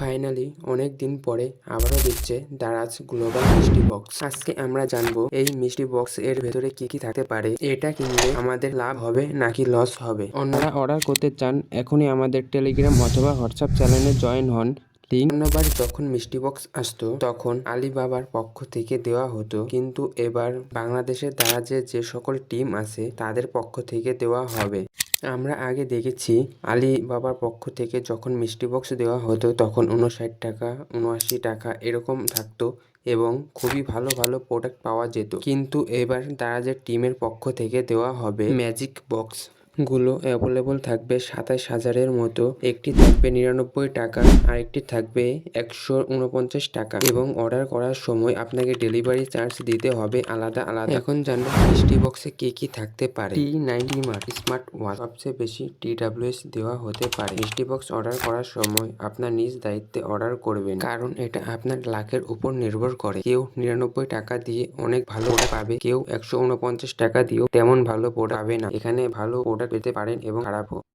Finally অনেক দিন পরে আবারও দিচ্ছে দারাজ গ্লোবাল মিষ্টি বক্স আজকে আমরা জানব এই মিষ্টি বক্স এর ভেতরে কি কি থাকতে পারে। এটা কিনলে আমাদের লাভ হবে নাকি লস হবে? অন্যরা অর্ডার করতে চান, এখনই আমাদের টেলিগ্রাম অথবা হোয়াটসঅ্যাপ চ্যানেলে জয়েন হন। অন্যবার যখন মিষ্টি বক্স আসতো, তখন আলিবাবার পক্ষ থেকে দেওয়া হতো। কিন্তু এবার বাংলাদেশের দারাজে যে সকল টিম আছে, তাদের পক্ষ থেকে দেওয়া হবে। আমরা আগে দেখেছি আলী বাবার পক্ষ থেকে যখন মিষ্টি বক্স দেওয়া হতো তখন উনষাট টাকা উনআশি টাকা এরকম থাকতো এবং খুবই ভালো ভালো প্রোডাক্ট পাওয়া যেত। কিন্তু এবার দারাজের টিমের পক্ষ থেকে দেওয়া হবে ম্যাজিক বক্স গুলো অ্যাভেলেবল থাকবে সাতাশ হাজারের মতো। একটি থাকবে নিরানব্বই টাকা, আরেকটি থাকবে একশো উনপঞ্চাশ টাকা। এবং অর্ডার করার সময় আপনাকে ডেলিভারি চার্জ দিতে হবে আলাদা আলাদা। এখন জানব মিষ্টি বক্সে কি কি থাকতে পারে। T ninety mark smart watch সবচেয়ে বেশি টি ডাব্লিউএস দেওয়া হতে পারে। মিষ্টি বক্স অর্ডার করার সময় আপনার নিজ দায়িত্বে অর্ডার করবেন। কারণ এটা আপনার লাখের উপর নির্ভর করে। কেউ নিরানব্বই টাকা দিয়ে অনেক ভালো পাবে, কেউ একশো উনপঞ্চাশ টাকা দিয়েও তেমন ভালো প্রোডাক্ট পাবে না। এখানে ভালো প্রোডাক্ট পেতে পারেন এবং খারাপও।